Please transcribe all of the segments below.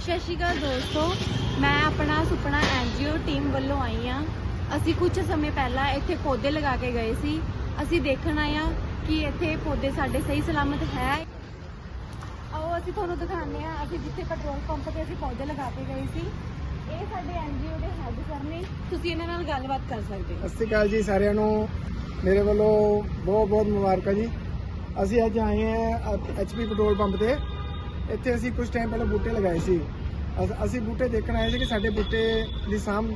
ਸਤਿ ਸ਼੍ਰੀ ਅਕਾਲ ਦੋਸਤੋ, ਮੈਂ ਆਪਣਾ ਸੁਪਨਾ ਐਨਜੀਓ ਟੀਮ ਵੱਲੋਂ ਆਈ ਆ ਅਸੀਂ ਕੁਝ ਸਮੇਂ ਪਹਿਲਾਂ ਇੱਥੇ ਪੌਦੇ ਲਗਾ ਕੇ ਗਏ ਸੀ। ਅਸੀਂ ਦੇਖਣ ਆਏ ਆ ਕਿ ਇੱਥੇ ਪੌਦੇ ਸਾਡੇ ਸਹੀ ਸਲਾਮਤ ਹੈ। ਆਓ ਅਸੀਂ ਤੁਹਾਨੂੰ ਦਿਖਾਉਂਦੇ ਆ ਅਸੀਂ ਜਿੱਥੇ ਪੈਟਰੋਲ ਪੰਪ ਤੇ ਅਸੀਂ ਪੌਦੇ ਲਗਾ ਕੇ ਗਏ ਸੀ। ਇਹ ਸਾਡੇ ਐਨਜੀਓ ਦੇ ਹੈੱਡ ਸਰ ਨੇ। ਤੁਸੀਂ ਇਹਨਾਂ ਨਾਲ ਗੱਲਬਾਤ ਕਰ ਸਕਦੇ ਹੋ। ਸਤਿ ਸ਼੍ਰੀ ਅਕਾਲ ਜੀ ਸਾਰਿਆਂ ਨੂੰ। ਮੇਰੇ ਵੱਲੋਂ ਬਹੁਤ ਬਹੁਤ ਮੁਬਾਰਕਾਂ ਜੀ। ਅਸੀਂ ਅੱਜ ਆਏ ਹਾਂ ਐਚਪੀ ਪੈਟਰੋਲ ਪੰਪ ਤੇ। ਇੱਥੇ ਅਸੀਂ ਕੁਝ ਟਾਈਮ ਪਹਿਲਾਂ ਬੂਟੇ ਲਗਾਏ ਸੀ। ਅਸ- ਅਸੀਂ ਬੂਟੇ ਦੇਖਣ ਆਏ ਸੀ ਕਿ ਸਾਡੇ ਬੂਟੇ ਦੀ ਸਾਂਭ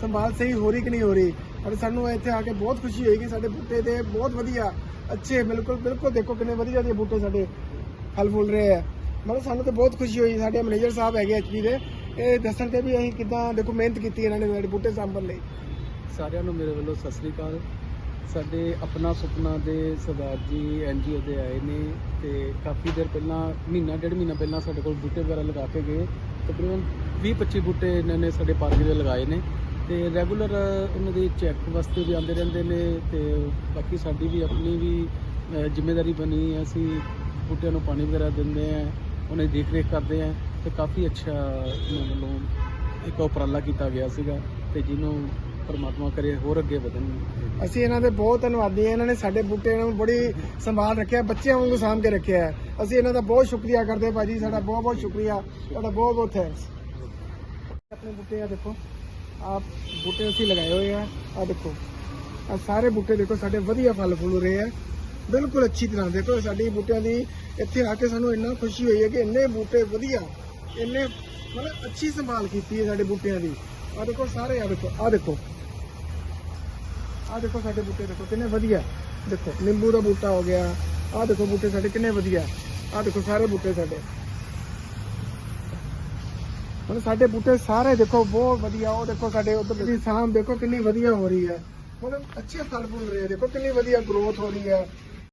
ਸੰਭਾਲ ਸਹੀ ਹੋ ਰਹੀ ਕਿ ਨਹੀਂ ਹੋ ਰਹੀ। ਔਰ ਸਾਨੂੰ ਇੱਥੇ ਆ ਕੇ ਬਹੁਤ ਖੁਸ਼ੀ ਹੋਈ ਕਿ ਸਾਡੇ ਬੂਟੇ ਦੇ ਬਹੁਤ ਵਧੀਆ, ਅੱਛੇ, ਬਿਲਕੁਲ ਬਿਲਕੁਲ ਦੇਖੋ ਕਿੰਨੇ ਵਧੀਆ ਦੇ ਬੂਟੇ ਸਾਡੇ ਫਲ ਫੁੱਲ ਰਹੇ ਆ। ਮਤਲਬ ਸਾਨੂੰ ਤਾਂ ਬਹੁਤ ਖੁਸ਼ੀ ਹੋਈ, ਸਾਡੇ ਮੈਨੇਜਰ ਸਾਹਿਬ ਹੈਗੇ ਐਚਪੀ ਦੇ। ਇਹ ਦੱਸਣ ਤੇ ਵੀ ਅਸੀਂ ਕਿਦਾਂ ਦੇਖੋ ਮਿਹਨਤ ਕੀਤੀ ਇਹਨਾਂ ਨੇ ਸਾਡੇ ਬੂਟੇ ਸਾਂਭਣ ਲਈ। ਸਾਰਿਆਂ ਨੂੰ ਮੇਰੇ ਵੱਲੋਂ ਸਤਿ ਸ੍ਰੀ ਅਕਾਲ। ਸਾਡੇ ਆਪਣਾ ਸੁਪਨਾ ਦੇ ਸਰਦਾਰ ਜੀ ਐਨਜੀਓ ਦੇ ਆਏ ਨੇ ਤੇ ਕਾਫੀ ਦੇਰ ਪਹਿਲਾਂ, ਮਹੀਨਾ, ਡੇਢ ਮਹੀਨਾ ਪਹਿਲਾਂ ਸਾਡੇ ਕੋਲ ਬੂਟੇ ਵਗੈਰਾ ਲਗਾ ਕੇ ਗਏ। ਤਕਰੀਬਨ 20 25 ਬੂਟੇ ਇਹਨਾਂ ਨੇ ਸਾਡੇ ਪਾਰਕ ਦੇ ਲਗਾਏ ਨੇ ਤੇ ਰੈਗੂਲਰ ਉਹਨਾਂ ਦੀ ਚੈੱਕ ਵਾਸਤੇ ਵੀ ਆਉਂਦੇ ਰਹਿੰਦੇ ਨੇ ਤੇ ਬਾਕੀ ਸਾਡੀ ਵੀ ਆਪਣੀ ਵੀ ਜ਼ਿੰਮੇਵਾਰੀ ਬਣੀ ਹੈ। ਅਸੀਂ ਬੂਟਿਆਂ ਨੂੰ ਪਾਣੀ ਵਗੈਰਾ ਦਿੰਦੇ ਆ ਉਹਨਾਂ ਦੀ ਦੇਖ ਰੇਖ ਕਰਦੇ ਆ ਤੇ ਕਾਫੀ ਅੱਛਾ ਇਹਨਾਂ ਵੱਲੋਂ ਇੱਕ ਉਪਰਾਲਾ ਕੀਤਾ ਗਿਆ ਸੀਗਾ ਤੇ ਜਿਹਨੂੰ ਪਰਮਾਤਮਾ ਕਰੇ, ਹੋਰ ਅੱਗੇ ਵਧਣ। ਅਸੀਂ ਇਹਨਾਂ ਦੇ ਬਹੁਤ ਧੰਨਵਾਦੀ ਹਾਂ, ਇਹਨਾਂ ਨੇ ਸਾਡੇ ਬੂਟੇ ਨੂੰ ਬੜੀ ਸੰਭਾਲ ਰੱਖਿਆ, ਬੱਚਿਆਂ ਵਾਂਗੂ ਸਾਂਭ ਕੇ ਰੱਖਿਆ ਹੈ। ਅਸੀਂ ਇਹਨਾਂ ਦਾ ਬਹੁਤ ਸ਼ੁਕਰੀਆ ਕਰਦੇ ਹਾਂ ਭਾਜੀ, ਸਾਡਾ ਬਹੁਤ ਬਹੁਤ ਸ਼ੁਕਰੀਆ, ਤੁਹਾਡਾ ਬਹੁਤ ਬਹੁਤ ਥੈਂਕਸ ਆਪਣੇ ਬੂਟੇ ਆ ਦੇਖੋ ਆਪ ਬੂਟੇ ਅਸੀਂ ਲਗਾਏ ਹੋਏ ਆ ਆ ਦੇਖੋ ਆ ਸਾਰੇ ਬੂਟੇ ਦੇਖੋ, ਸਾਡੇ ਵਧੀਆ ਫਲ ਫੁੱਲ ਰਹੇ ਆ। ਬਿਲਕੁਲ ਅੱਛੀ ਤਰ੍ਹਾਂ ਦੇਖੋ, ਸਾਡੀ ਬੂਟਿਆਂ ਦੀ ਇੱਥੇ ਆ ਕੇ ਸਾਨੂੰ ਇੰਨਾ ਖੁਸ਼ੀ ਹੋਈ ਹੈ ਕਿ ਇੰਨੇ ਬੂਟੇ ਵਧੀਆ, ਇੰਨੇ ਮਤਲਬ ਅੱਛੀ ਸੰਭਾਲ ਕੀਤੀ ਹੈ ਸਾਡੇ ਬੂਟਿਆਂ ਦੀ। ਆ ਦੇਖੋ, ਸਾਰੇ ਆ ਦੇਖੋ ਆ ਦੇਖੋ। ਆ ਦੇਖੋ ਸਾਡੇ ਬੂਟੇ ਦੇਖੋ ਕਿੰਨੇ ਵਧੀਆ। ਦੇਖੋ, ਨਿੰਬੂ ਦਾ ਬੂਟਾ ਹੋ ਗਿਆ। ਆ ਦੇਖੋ ਬੂਟੇ ਸਾਡੇ ਕਿੰਨੇ ਵਧੀਆ। ਆ ਦੇਖੋ ਸਾਰੇ ਬੂਟੇ ਸਾਡੇ। ਹੁਣ ਸਾਡੇ ਬੂਟੇ ਸਾਰੇ ਦੇਖੋ ਬਹੁਤ ਵਧੀਆ। ਉਹ ਦੇਖੋ ਸਾਡੇ ਉਧਰ ਦੀ ਸਾਂਭ ਦੇਖੋ ਕਿੰਨੀ ਵਧੀਆ ਹੋ ਰਹੀ ਹੈ। ਮਤਲਬ ਅੱਛੇ ਫਲ ਫੁੱਲ ਰਹੇ ਦੇਖੋ ਕਿੰਨੀ ਵਧੀਆ ਗਰੋਥ ਹੋ ਰਹੀ ਹੈ।